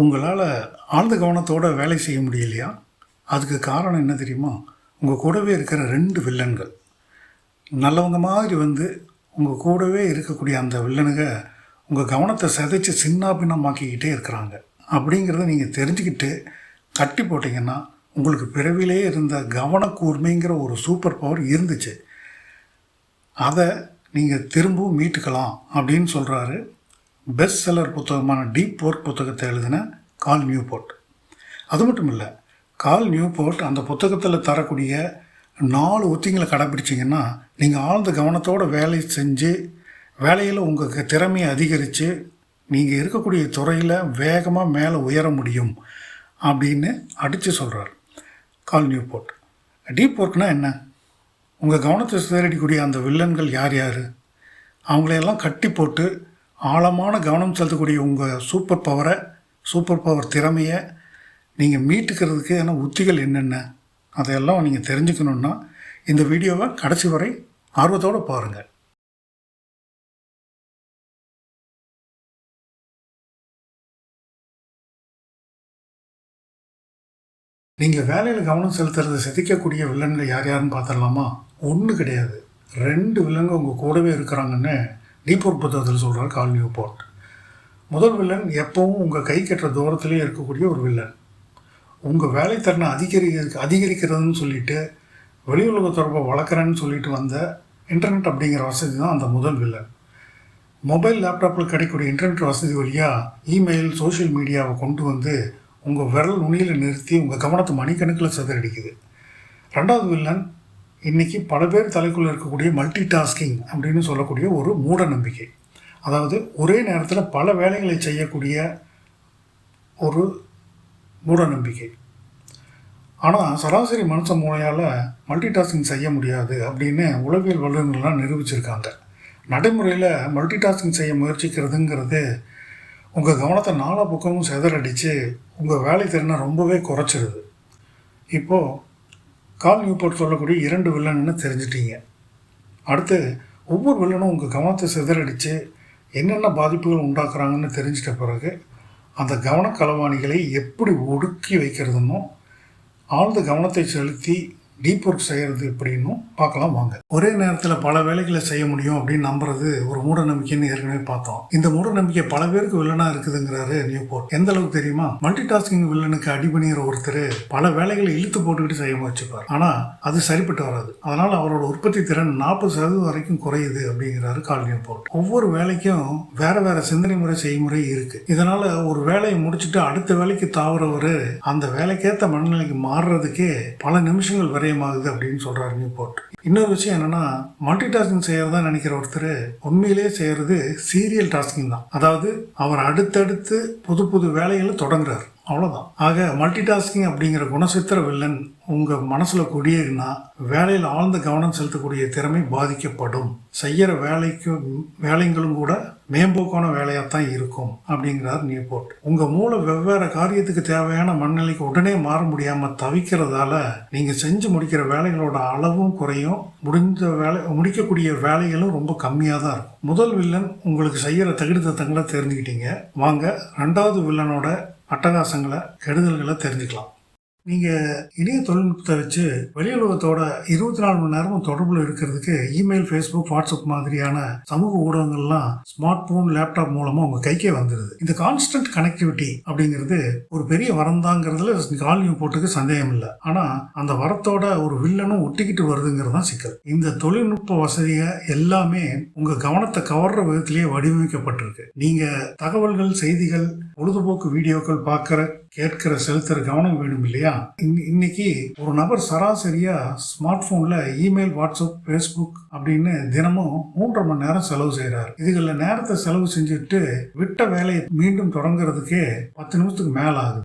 உங்களால் ஆழ்ந்த கவனத்தோடு வேலை செய்ய முடியலையா? அதுக்கு காரணம் என்ன தெரியுமா? உங்கள் கூடவே இருக்கிற ரெண்டு வில்லன்கள். நல்லவங்க மாதிரி வந்து உங்கள் கூடவே இருக்கக்கூடிய அந்த வில்லனுங்க உங்கள் கவனத்தை சிதைச்சு சின்ன பின்னமாக்கிக்கிட்டே இருக்கிறாங்க. அப்படிங்கிறத நீங்கள் தெரிஞ்சுக்கிட்டு கட்டி போட்டிங்கன்னா உங்களுக்கு பிறவிலே இருந்த கவனக்கூர்மைங்கிற ஒரு சூப்பர் பவர் இருந்துச்சு. அதை நீங்கள் திரும்பவும் மீட்டுக்கலாம் அப்படின்னு சொல்கிறாரு பெஸ்ட் செல்லர் புத்தகமான டீப் ஒர்க் புத்தகத்தை எழுதின கால் நியூபோர்ட் அது மட்டும் இல்லை கால் நியூபோர்ட் அந்த புத்தகத்தில் தரக்கூடிய நாலு உத்திங்களை கடைப்பிடிச்சிங்கன்னா நீங்கள் ஆழ்ந்த கவனத்தோட வேலை செஞ்சு வேலையில் உங்கள் திறமையை அதிகரித்து நீங்கள் இருக்கக்கூடிய துறையில் வேகமாக மேலே உயர முடியும் அப்படின்னு அடித்து சொல்கிறார் கால் நியூபோர்ட் டீப் ஒர்க்னால் என்ன? உங்கள் கவனத்தை சிதறடிக்கூடிய அந்த வில்லன்கள் யார் யார்? அவங்களையெல்லாம் கட்டி போட்டு ஆழமான கவனம் செலுத்தக்கூடிய உங்கள் சூப்பர் பவரை சூப்பர் பவர் திறமையை நீங்கள் மீட்டுக்கிறதுக்கான உத்திகள் என்னென்ன அதையெல்லாம் நீங்கள் தெரிஞ்சுக்கணுன்னா இந்த வீடியோவை கடைசி வரை ஆர்வத்தோடு பாருங்கள் நீங்கள் வேலையில் கவனம் செலுத்துறதை சிதைக்கக்கூடிய வில்லன்கள் யார் யாருன்னு பார்த்துடலாமா? ஒன்று கிடையாது. ரெண்டு வில்லங்க உங்கள் கூடவே இருக்கிறாங்கன்னு டீப்போர் புத்தகத்தில் சொல்கிறார் கால் நியூ போர்ட் முதல் வில்லன் எப்பவும் உங்கள் கை கட்டுற தூரத்திலே இருக்கக்கூடிய ஒரு வில்லன் உங்கள் வேலைத்திறனை அதிகரிக்க அதிகரிக்கிறதுன்னு சொல்லிட்டு வெளி உலக தொடர்பை வளர்க்குறேன்னு சொல்லிட்டு வந்த இன்டர்நெட் அப்படிங்கிற வசதி தான் அந்த முதல் வில்லன் மொபைல் லேப்டாப்பில் கிடைக்கக்கூடிய இன்டர்நெட் வசதி வழியாக இமெயில் சோஷியல் மீடியாவை கொண்டு வந்து உங்கள் விரல் நுனியில் நிறுத்தி உங்கள் கவனத்தை மணிக்கணக்கில் சிதறடிக்குது. ரெண்டாவது வில்லன் இன்றைக்கி பல பேர் தலைக்குள்ளே இருக்கக்கூடிய மல்டி டாஸ்கிங் அப்படின்னு சொல்லக்கூடிய ஒரு மூட நம்பிக்கை. அதாவது ஒரே நேரத்தில் பல வேலைகளை செய்யக்கூடிய ஒரு மூட நம்பிக்கை. ஆனால் சராசரி மனுஷ மூளையால் மல்டி டாஸ்கிங் செய்ய முடியாது அப்படின்னு உளவியல் வல்லுநர்கள்லாம் நிரூபிச்சிருக்காங்க. நடைமுறையில் மல்டி டாஸ்கிங் செய்ய முயற்சிக்கிறதுங்கிறது உங்கள் கவனத்தை நாலா பக்கமும் செதறடித்து உங்கள் வேலை திறனை ரொம்பவே குறைச்சிருது. இப்போது கால் நியூபோர்ட் சொல்லக்கூடிய இரண்டு வில்லன்னு தெரிஞ்சிட்டீங்க. அடுத்து ஒவ்வொரு வில்லனும் உங்கள் கவனத்தை சிதறடித்து என்னென்ன பாதிப்புகள் உண்டாக்குறாங்கன்னு தெரிஞ்சிட்ட பிறகு அந்த கவனக்களவாணிகளை எப்படி ஒடுக்கி வைக்கிறதுன்னு ஆழ்ந்த கவனத்தை செலுத்தி டீப் ஒர்க் செய்கிறது எப்படின்னும் பார்க்கலாம் வாங்க. ஒரே நேரத்தில் பல வேலைகளை செய்ய முடியும் அப்படின்னு நம்புறது ஒரு மூட நம்பிக்கைன்னு ஏற்கனவே பார்த்தோம். இந்த மூட நம்பிக்கை பல பேருக்கு வில்லனாக இருக்குதுங்கிறாரு நியூ போர்ட் எந்த அளவுக்கு தெரியுமா? மல்டி டாஸ்கிங் வில்லனுக்கு அடிபணிகிற ஒருத்தர் பல வேலைகளை இழுத்து போட்டுக்கிட்டு செய்ய முயற்சிப்பார். ஆனால் அது சரிப்பட்டு வராது. அதனால் அவரோட உற்பத்தி திறன் நாற்பது சதவீதம் வரைக்கும் குறையுது அப்படிங்கிறாரு கால் நியூ போர்ட் ஒவ்வொரு வேலைக்கும் வேற வேற சிந்தனை முறை செய்முறை இருக்கு. இதனால ஒரு வேலையை முடிச்சுட்டு அடுத்த வேலைக்கு தாவறவர் அந்த வேலைக்கேற்ற மனநிலைக்கு மாறுறதுக்கே பல நிமிஷங்கள் விரயமாகுது அப்படின்னு சொல்கிறார் நியூ போர்ட் இன்னொரு விஷயம் என்னன்னா மல்டி டாஸ்கிங் செய்யறதா நினைக்கிற ஒருத்தர் உண்மையிலேயே செய்யறது சீரியல் டாஸ்கிங் தான். அதாவது அவர் அடுத்தடுத்து புது புது வேலைகளை தொடங்குறாரு. அவ்வளோதான் ஆக மல்டி டாஸ்கிங் அப்படிங்கிற குணசித்திர வில்லன் உங்கள் மனசில் குடியேறினா வேலையில் ஆழ்ந்த கவனம் செலுத்தக்கூடிய திறமை பாதிக்கப்படும். செய்கிற வேலைக்கு வேலைங்களும் கூட மேம்போக்கான வேலையாக தான் இருக்கும் அப்படிங்கிறார் நியூபோர்ட் உங்கள் மூளை வெவ்வேறு காரியத்துக்கு தேவையான மனநிலைக்கு உடனே மாற முடியாமல் தவிக்கிறதால நீங்கள் செஞ்சு முடிக்கிற வேலைகளோட அளவும் குறையும். முடிஞ்ச வேலை முடிக்கக்கூடிய வேலைகளும் ரொம்ப கம்மியாக தான் இருக்கும். முதல் வில்லன் உங்களுக்கு செய்கிற தகுதி தத்தங்களை தெரிஞ்சுக்கிட்டீங்க. வாங்க ரெண்டாவது வில்லனோட அட்டகாசங்களை கெடுதல்களை தெரிஞ்சுக்கலாம். நீங்கள் இணைய தொழில்நுட்பத்தை வச்சு வெளியுலகத்தோட இருபத்தி நாலு மணி நேரமும் தொடர்பில் இருக்கிறதுக்கு இமெயில் ஃபேஸ்புக் வாட்ஸ்அப் மாதிரியான சமூக ஊடகங்கள்லாம் ஸ்மார்ட் ஃபோன் லேப்டாப் மூலமாக உங்கள் கைக்கே வந்துடுது இந்த கான்ஸ்டன்ட் கனெக்டிவிட்டி அப்படிங்கிறது ஒரு பெரிய வரந்தாங்கிறதுல தாங்கிறதுல போட்டுக்கு சந்தேகம் இல்லை. ஆனால் அந்த வரத்தோட ஒரு வில்லனும் ஒட்டிக்கிட்டு வருதுங்கிறது தான் சிக்கல். இந்த தொழில்நுட்ப வசதியை எல்லாமே உங்கள் கவனத்தை கவர்ற விதத்திலேயே வடிவமைக்கப்பட்டிருக்கு. நீங்கள் தகவல்கள் செய்திகள் பொழுதுபோக்கு வீடியோக்கள் பார்க்குற கேட்கிற செலுத்துற கவனம் வேணும் இல்லையா? இன்னைக்கு ஒரு நபர் சராசரியா ஸ்மார்ட் போன்ல இமெயில் வாட்ஸ்அப் ஃபேஸ்புக் அப்படின்னு தினமும் மூன்றரை மணி நேரம் செலவு செய்யறாரு இதுகளில் நேரத்தை செலவு செஞ்சுட்டு விட்ட வேலையை மீண்டும் தொடங்குறதுக்கே பத்து நிமிஷத்துக்கு மேல ஆகுது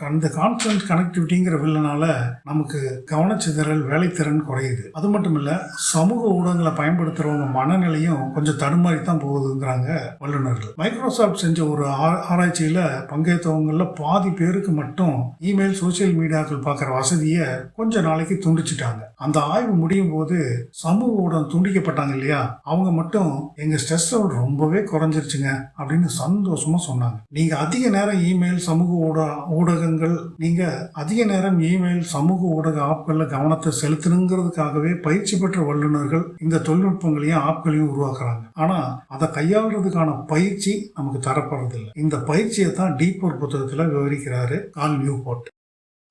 அந்த கான்ஸ்டன்ட் கனெக்டிவிட்டிங்கிற வில்லனால நமக்கு கவனச்சிதறல் வேலைத்திறன் குறையுது. அது மட்டும் இல்ல சமூக ஊடகங்களை பயன்படுத்துறவங்க மனநிலையும் கொஞ்சம் தடுமாறி தான் போகுதுங்கிறாங்க வல்லுநர்கள். மைக்ரோசாஃப்ட் செஞ்ச ஒரு ஆ- ஆராய்ச்சியில பங்கேற்றவங்கள பாதி பேருக்கு மட்டும் இமெயில் சோஷியல் மீடியாக்கள் பார்க்குற வசதியை கொஞ்ச நாளைக்கு துண்டிச்சிட்டாங்க. அந்த ஆய்வு முடியும் போது சமூக ஊடகம் துண்டிக்கப்பட்டாங்க இல்லையா? அவங்க மட்டும் எங்க ஸ்ட்ரெஸ் லெவல் ரொம்பவே குறைஞ்சிருச்சுங்க அப்படின்னு சந்தோஷமா சொன்னாங்க. நீங்க அதிக நேரம் இமெயில் சமூக ஊடக ஊடக புத்தகங்கள் நீங்கள் அதிக நேரம் இமெயில் சமூக ஊடக ஆப்களில் கவனத்தை செலுத்தணுங்கிறதுக்காகவே பயிற்சி பெற்ற வல்லுநர்கள் இந்த தொழில்நுட்பங்களையும் ஆப்களையும் உருவாக்குறாங்க. ஆனால் அதை கையாளுறதுக்கான பயிற்சி நமக்கு தரப்படுறதில்லை. இந்த பயிற்சியை தான் டீப் புத்தகத்தில் புத்தகத்துல விவரிக்கிறாரு கால் நியூ போர்ட்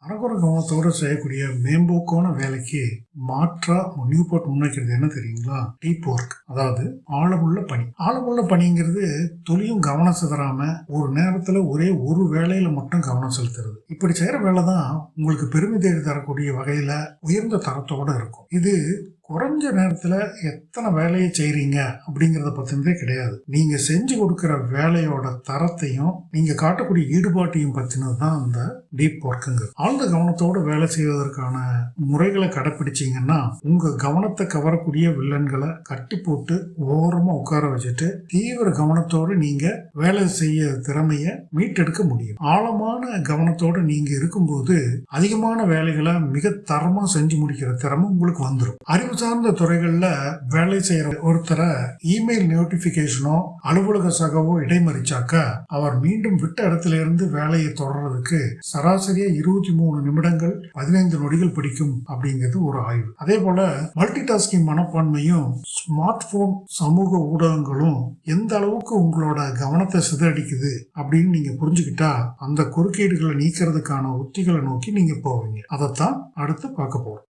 அறகுற கவனத்தோடு செய்யக்கூடிய மேம்போக்கான வேலைக்கு மாற்றா நியூபோர்ட் முன்வைக்கிறது என்ன தெரியுங்களா? Deep work. அதாவது ஆழமுள்ள பணி. ஆழமுள்ள பணிங்கிறது தொழிலும் கவனம் சிதறாம ஒரு நேரத்துல ஒரே ஒரு வேலையில மட்டும் கவனம் செலுத்துறது. இப்படி செய்யற வேலை தான் உங்களுக்கு பெருமை தேடி தரக்கூடிய வகையில உயர்ந்த தரத்தோட இருக்கும். இது குறைஞ்ச நேரத்தில் எத்தனை வேலையை செய்கிறீங்க அப்படிங்கிறத பற்றினதே கிடையாது. நீங்கள் செஞ்சு கொடுக்குற வேலையோட தரத்தையும் நீங்கள் காட்டக்கூடிய ஈடுபாட்டையும் பற்றினது தான் அந்த டீப் ஒர்க்குங்க ஆழ்ந்த கவனத்தோடு வேலை செய்வதற்கான முறைகளை கடைப்பிடிச்சீங்கன்னா உங்கள் கவனத்தை கவரக்கூடிய வில்லன்களை கட்டி போட்டு ஓரமாக உட்கார வச்சுட்டு தீவிர கவனத்தோடு நீங்கள் வேலை செய்ய திறமையை மீட்டெடுக்க முடியும். ஆழமான கவனத்தோடு நீங்கள் இருக்கும்போது அதிகமான வேலைகளை மிக தரமாக செஞ்சு முடிக்கிற திறமை உங்களுக்கு வந்துடும் அறிவு சார்ந்த துறைகள்ல வேலை செய்யற ஒருத்தரை இமெயில் நோட்டிபிகேஷனோ அலுவலக சகவோ இடைமறிச்சாக்க அவர் மீண்டும் விட்ட இடத்துல இருந்து வேலையை தொடர்றதுக்கு சராசரியா இருபத்தி மூணு நிமிடங்கள் பதினைந்து நொடிகள் பிடிக்கும் அப்படிங்கிறது ஒரு ஆய்வு. அதே போல மல்டி டாஸ்கிங் மனப்பான்மையும் ஸ்மார்ட் போன் சமூக ஊடகங்களும் எந்த அளவுக்கு உங்களோட கவனத்தை சிதறடிக்குது அப்படின்னு நீங்க புரிஞ்சுக்கிட்டா அந்த குறுக்கீடுகளை நீக்கிறதுக்கான உத்திகளை நோக்கி நீங்க போவீங்க. அதைத்தான் அடுத்து பார்க்க போறோம்.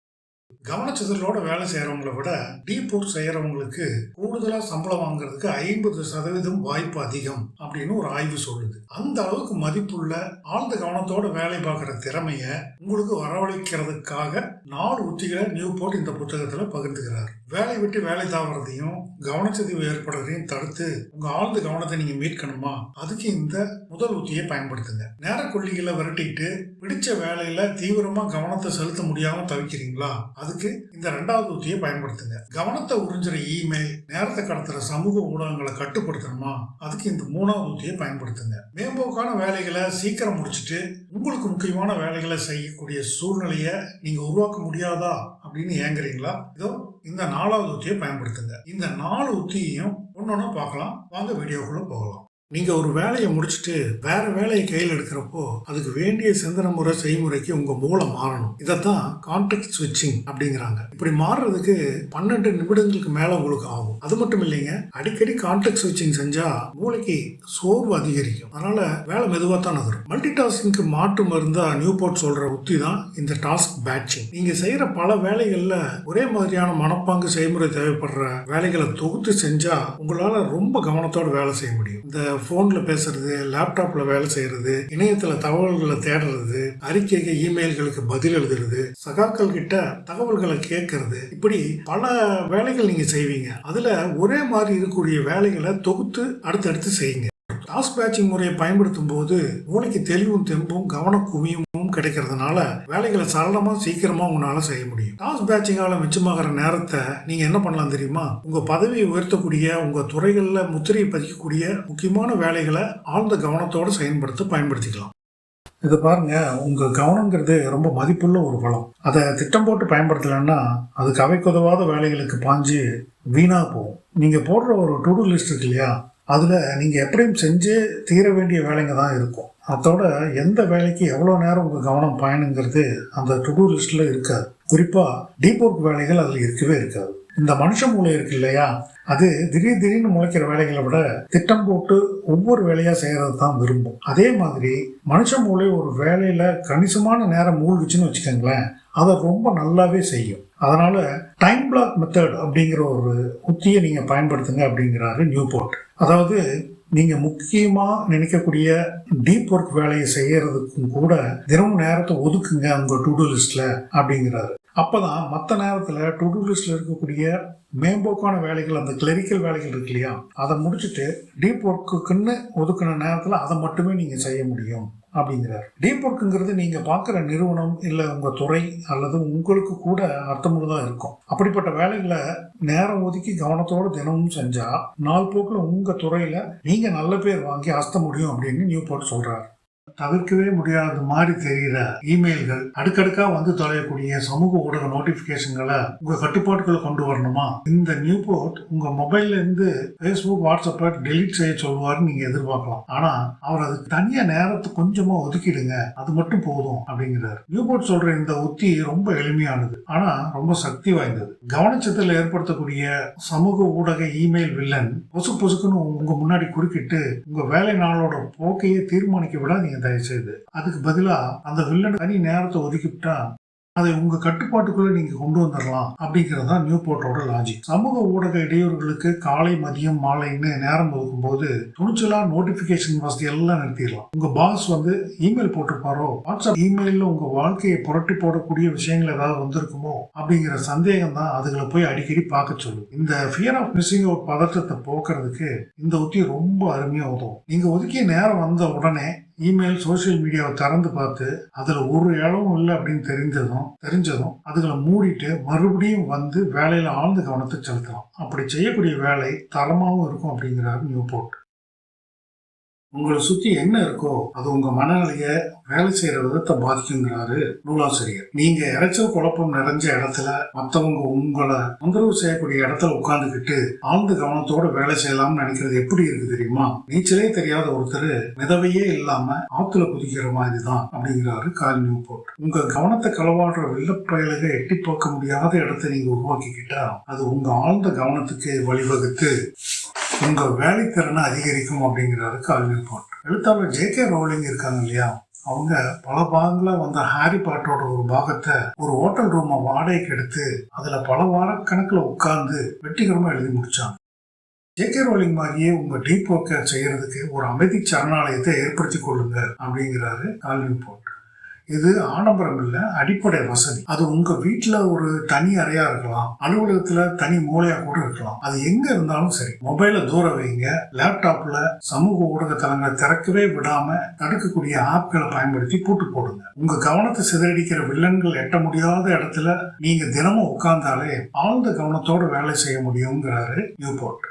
கவனச்சிதறலோட வேலை செய்யறவங்களை விட டீப் ஒர்க் செய்யறவங்களுக்கு கூடுதலா சம்பளம் வாங்குறதுக்கு ஐம்பது சதவீதம் வாய்ப்பு அதிகம் அப்படின்னு ஒரு ஆய்வு சொல்லுது. அந்த அளவுக்கு மதிப்புள்ள ஆழ்ந்த கவனத்தோட வேலை பார்க்குற திறமைய உங்களுக்கு வரவழைக்கிறதுக்காக நாலு உத்திகளை நியூ போர்ட் இந்த புத்தகத்துல பகிர்ந்துக்கிறார். வேலை விட்டு வேலை தாவறதையும் கவனச்சதிவு ஏற்படுறதையும் தடுத்து உங்க ஆழ்ந்த கவனத்தை நீங்க மீட்கணுமா? அதுக்கு இந்த முதல் உத்தியை பயன்படுத்துங்க. நேரக்கொல்லிகளை விரட்டிட்டு பிடிச்ச வேலையில தீவிரமா கவனத்தை செலுத்த முடியாம தவிக்கிறீங்களா? அதுக்கு இந்த ரெண்டாவது உத்தியை பயன்படுத்துங்க. கவனத்தை உறிஞ்சுற இமெயில் நேரத்தை கடத்துற சமூக ஊடகங்களை கட்டுப்படுத்தணுமா? அதுக்கு இந்த மூணாவது உத்தியை பயன்படுத்துங்க. மேம்போக்கான வேலைகளை சீக்கிரம் முடிச்சுட்டு உங்களுக்கு முக்கியமான வேலைகளை செய்யக்கூடிய சூழ்நிலையை நீங்க உருவாக்க முடியாதா? அப்படின்னு ஏங்குறீங்களா? இதோ இந்த நாலாவது உத்தியை பயன்படுத்துங்க. இந்த நாலு உத்தியையும் ஒன்னொன்னு பார்க்கலாம். வாங்க வீடியோக்குள்ள போகலாம். நீங்கள் ஒரு வேலையை முடிச்சுட்டு வேற வேலையை கையில் எடுக்கிறப்போ அதுக்கு வேண்டிய சிந்தனை முறை செய்முறைக்கு உங்கள் மூளை மாறணும். இதைத்தான் கான்டெக்ட் ஸ்விட்சிங் அப்படிங்கிறாங்க. இப்படி மாறுறதுக்கு பன்னெண்டு நிமிடங்களுக்கு மேலே உங்களுக்கு ஆகும். அது மட்டும் இல்லைங்க அடிக்கடி கான்டெக்ட் ஸ்விட்சிங் செஞ்சால் மூளைக்கு சோர்வு அதிகரிக்கும். அதனால் வேலை மெதுவாக தான் நகரும். மல்டி டாஸ்கிங்க்கு மாற்று மருந்தாக நியூ போர்ட் சொல்கிற உத்தி தான் இந்த டாஸ்க் பேட்சிங் நீங்கள் செய்கிற பல வேலைகளில் ஒரே மாதிரியான மனப்பாங்கு செய்முறை தேவைப்படுற வேலைகளை தொகுத்து செஞ்சால் உங்களால் ரொம்ப கவனத்தோடு வேலை செய்ய முடியும். இந்த ஃபோனில் பேசுறது லேப்டாப்பில் வேலை செய்யறது இணையத்தில் தகவல்களை தேடுறது அறிக்கைக்கு இமெயில்களுக்கு பதில் எழுதுறது சகாக்கள் கிட்ட தகவல்களை கேட்கறது இப்படி பல வேலைகள் நீங்கள் செய்வீங்க. அதில் ஒரே மாதிரி இருக்கக்கூடிய வேலைகளை தொகுத்து அடுத்தடுத்து செய்யுங்க. டாஸ்க் பேட்சிங் முறையை பயன்படுத்தும் போது மூளைக்கு தெளிவும் தெம்பும் கவனக்குவியும் கிடைக்கிறதுனால வேலைகளை சரளமா சீக்கிரமா உங்களால செய்ய முடியும். டாஸ்க் பேட்சிங்கால மிச்சமாகிற நேரத்தை நீங்க என்ன பண்ணலாம் தெரியுமா? உங்க பதவியை உயர்த்தக்கூடிய உங்க துறைகளில் முத்திரையை பதிக்கக்கூடிய முக்கியமான வேலைகளை ஆழ்ந்த கவனத்தோடு செயல்படுத்த பயன்படுத்திக்கலாம். இது பாருங்க உங்க கவனங்கிறது ரொம்ப மதிப்புள்ள ஒரு வளம் அதை திட்டம் போட்டு பயன்படுத்தலைன்னா அது கவைக்குதவாத வேலைகளுக்கு பாஞ்சு வீணாக போகும். நீங்கள் போடுற ஒரு டு டூ லிஸ்ட் இருக்கு இல்லையா? அதில் நீங்கள் எப்படியும் செஞ்சே தீர வேண்டிய வேலைங்க தான் இருக்கும். அதோட எந்த வேலைக்கு எவ்வளோ நேரம் உங்கள் கவனம் பயணுங்கிறது அந்த டு டூ இருக்காது. குறிப்பாக டீப் ஒர்க் வேலைகள் அதில் இருக்கவே இருக்காது. இந்த மனுஷ மூளை இருக்கு இல்லையா? அது திடீர் திடீர்னு முளைக்கிற வேலைகளை விட திட்டம் போட்டு ஒவ்வொரு வேலையாக செய்கிறது தான் விரும்பும். அதே மாதிரி மனுஷ மூளை ஒரு வேலையில் கணிசமான நேரம் மூழ்கிச்சுன்னு வச்சுக்கோங்களேன். அதை ரொம்ப நல்லாவே செய்யும். அதனால் டைம் பிளாக் மெத்தட் அப்படிங்கிற ஒரு உத்தியை நீங்கள் பயன்படுத்துங்க அப்படிங்கிறாரு நியூ போர்ட் அதாவது நீங்கள் முக்கியமாக நினைக்கக்கூடிய டீப் ஒர்க் வேலையை செய்யறதுக்கும் கூட தினமும் நேரத்தை ஒதுக்குங்க உங்கள் டு டூ லிஸ்ட்ல அப்படிங்கிறாரு. அப்பதான் மற்ற நேரத்தில் டு டூ இருக்கக்கூடிய மேம்போக்கான வேலைகள் அந்த கிளரிக்கல் வேலைகள் இருக்கு இல்லையா? அதை முடிச்சுட்டு டீப் ஒர்க்குக்குன்னு ஒதுக்கின நேரத்தில் அதை மட்டுமே நீங்கள் செய்ய முடியும். அப்படிங்கிறார். டீப் ஒர்க்குங்கிறது நீங்கள் பார்க்குற நிறுவனம் இல்லை உங்கள் துறை அல்லது உங்களுக்கு கூட அர்த்தமுள்ளதாக இருக்கும். அப்படிப்பட்ட வேலைகளை நேரம் ஒதுக்கி கவனத்தோடு தினமும் செஞ்சால் நாள் போக்கில் உங்கள் துறையில் நீங்கள் நல்ல பேர் வாங்கி அஸ்த முடியும் அப்படின்னு நியூ போர்ட் சொல்கிறார் தவிர்க்கவே முடியாத மாதிரி தெரிகிற இமெயில்கள் அடுக்கடுக்கா வந்து தொலையக்கூடிய சமூக ஊடக நோட்டிபிகேஷன்களை உங்க கட்டுப்பாட்டுகளை கொண்டு வரணுமா? இந்த நியூ போர்ட் உங்க மொபைல்ல இருந்து ஃபேஸ்புக் வாட்ஸ்அப்பை டெலீட் செய்ய சொல்லுவாருன்னு நீங்க எதிர்பார்க்கலாம். ஆனா அவர் அதுக்கு தனியா நேரத்தை கொஞ்சமா ஒதுக்கிடுங்க. அது மட்டும் போதும் அப்படிங்கிறார். நியூ போர்ட் சொல்ற இந்த உத்தி ரொம்ப எளிமையானது. ஆனா ரொம்ப சக்தி வாய்ந்தது. கவனச்சத்தில் ஏற்படுத்தக்கூடிய சமூக ஊடக இமெயில் வில்லன் பொசு பொசுக்குன்னு உங்க முன்னாடி குறுக்கிட்டு உங்க வேலை நாளோட போக்கையே தீர்மானிக்க விடாதீங்க தயவு செய்து அதுக்கு பதிலாக அந்த வில்லன் தனி நேரத்தை ஒதுக்கிவிட்டா அதை உங்க கட்டுப்பாட்டுக்குள்ள நீங்க கொண்டு வந்துடலாம் அப்படிங்கிறது தான் நியூ போர்ட்டோட லாஜிக் சமூக ஊடக இடையூறுகளுக்கு காலை மதியம் மாலைன்னு நேரம் ஒதுக்கும் போது துணிச்சலா நோட்டிபிகேஷன் வசதி எல்லாம் நிறுத்திடலாம். உங்க பாஸ் வந்து இமெயில் போட்டிருப்பாரோ? வாட்ஸ்அப் இமெயில்ல உங்க வாழ்க்கையை புரட்டி போடக்கூடிய விஷயங்கள் ஏதாவது வந்திருக்குமோ? அப்படிங்கிற சந்தேகம் தான் அதுகளை போய் அடிக்கடி பார்க்க சொல்லும். இந்த ஃபியர் ஆஃப் மிஸ்ஸிங் அவுட் பதற்றத்தை போக்குறதுக்கு இந்த உத்தி ரொம்ப அருமையா உதவும். நீங்க ஒதுக்கிய நேரம் வந்த உடனே இமெயில் சோஷியல் மீடியாவை திறந்து பார்த்து அதில் ஒரு இடமும் இல்லை அப்படின்னு தெரிந்ததும் தெரிஞ்சதும் அதுகளை மூடிட்டு மறுபடியும் வந்து வேலையில் ஆழ்ந்து கவனத்தை செலுத்தலாம் அப்படி செய்யக்கூடிய வேலை தரமாகவும் இருக்கும் அப்படிங்கிறாரு நியூ போர்ட். உங்களை சுத்தி என்ன இருக்கோ அது உங்க மனநிலைய வேலை செய்யற விதத்தை பாதிக்குங்கிறாரு நூலாசிரியர். நீங்க இறைச்சல் குழப்பம் நிறைஞ்ச இடத்துல மத்தவங்க உங்களை தொந்தரவு செய்யக்கூடிய இடத்துல உட்கார்ந்துக்கிட்டு ஆழ்ந்த கவனத்தோட வேலை செய்யலாம்னு நினைக்கிறது எப்படி இருக்கு தெரியுமா? நீச்சலே தெரியாத ஒருத்தர் மிதவையே இல்லாம ஆத்துல குதிக்கிற மாதிரி தான் அப்படிங்கிறாரு கால் நியூபோர்ட் உங்க கவனத்தை களவாடுற வெள்ளப்பயலுக எட்டி பார்க்க முடியாத இடத்தை நீங்க உருவாக்கிக்கிட்டா அது உங்க ஆழ்ந்த கவனத்துக்கு வழிவகுத்து உங்கள் வேலைத்திறனை அதிகரிக்கும் அப்படிங்கிறாரு கால்வின் போர்ட் எழுத்தாளர் ஜே கே ரோலிங் இருக்காங்க இல்லையா? அவங்க பல பாகங்களா வந்த ஹாரி பாட்டோட ஒரு பாகத்தை ஒரு ஹோட்டல் ரூமை வாடகைக்கு எடுத்து அதுல பல வார கணக்குல உட்கார்ந்து வெற்றிகரமா எழுதி முடிச்சாங்க. ஜே கே ரோலிங் மாதிரியே உங்க டீப் ஒர்க்கை செய்யறதுக்கு ஒரு அமைதி சரணாலயத்தை ஏற்படுத்தி கொள்ளுங்க அப்படிங்கிறாரு கால்வின் போட்டு. இது ஆடம்பரம் இல்ல அடிப்படை வசதி. அது உங்க வீட்டுல ஒரு தனி அறையா இருக்கலாம். அலுவலகத்துல தனி மூலையா கூட இருக்கலாம். அது எங்க இருந்தாலும் சரி. மொபைல தூர வைங்க. லேப்டாப்ல சமூக ஊடக தளங்களை திறக்கவே விடாம தடுக்கக்கூடிய ஆப்களை பயன்படுத்தி பூட்டு போடுங்க. உங்க கவனத்தை சிதறடிக்கிற வில்லன்கள் எட்ட முடியாத இடத்துல நீங்க தினமும் உட்கார்ந்தாலே ஆழ்ந்த கவனத்தோட வேலை செய்ய முடியுங்கிறாரு நியூபோர்ட்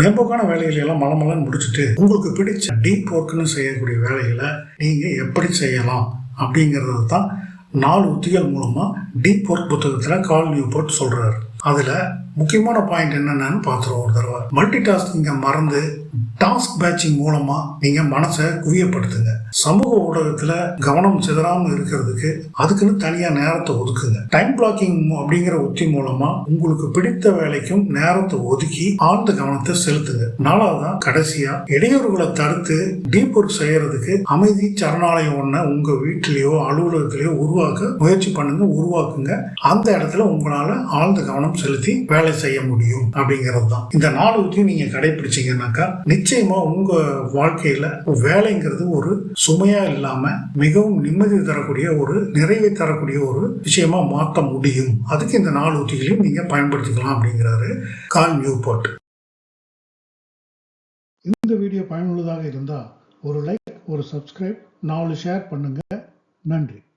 மேம்போக்கான வேலைகளை எல்லாம் மலமலன்னு முடிச்சுட்டு உங்களுக்கு பிடிச்ச டீப் ஒர்க்னு செய்யக்கூடிய வேலைகளை நீங்க எப்படி செய்யலாம்? அப்படிங்கிறது தான் நாலு உத்திகள் மூலமாக டீப் ஒர்க் புத்தகத்தில் கால் நியூ போர்ட் சொல்கிறாரு அதில் முக்கியமான பாயிண்ட் என்னென்னு பார்த்துருவோம் ஒரு தடவை. மல்டி டாஸ்கிங்கை மறந்து டாஸ்க் பேட்சிங் மூலமாக நீங்கள் மனசை குவியப்படுத்துங்க. சமூக ஊடகத்தில் கவனம் சிதறாமல் இருக்கிறதுக்கு அதுக்குன்னு தனியாக நேரத்தை ஒதுக்குங்க. டைம் பிளாக்கிங் அப்படிங்கிற உத்தி மூலமாக உங்களுக்கு பிடித்த வேலைக்கும் நேரத்தை ஒதுக்கி ஆழ்ந்த கவனத்தை செலுத்துங்க. நாலாவதான் கடைசியாக இடையூறுகளை தடுத்து டீப் ஒர்க் செய்யறதுக்கு அமைதி சரணாலயம் ஒன்றை உங்கள் வீட்டிலேயோ அலுவலகத்திலேயோ உருவாக்க முயற்சி பண்ணுங்க உருவாக்குங்க. அந்த இடத்துல உங்களால் ஆழ்ந்த கவனம் செலுத்தி வேலை செய்ய முடியும் அப்படிங்கிறது தான் இந்த நாலு உத்தியும் நீங்கள் கடைபிடிச்சீங்கன்னாக்கா நிச்சயமா உங்க வாழ்க்கையில வேலைங்கிறது ஒரு சுமையா இல்லாம மிகவும் நிம்மதி தரக்கூடிய ஒரு நிறைவை தரக்கூடிய ஒரு விஷயமா மாற்ற முடியும். அதுக்கு இந்த நாலு உத்திகளையும் நீங்க பயன்படுத்திக்கலாம் அப்படிங்கிறாரு கால் நியூ இந்த வீடியோ பயனுள்ளதாக இருந்தால் ஒரு லைக் ஒரு சப்ஸ்கிரைப் நாலு ஷேர் பண்ணுங்க. நன்றி.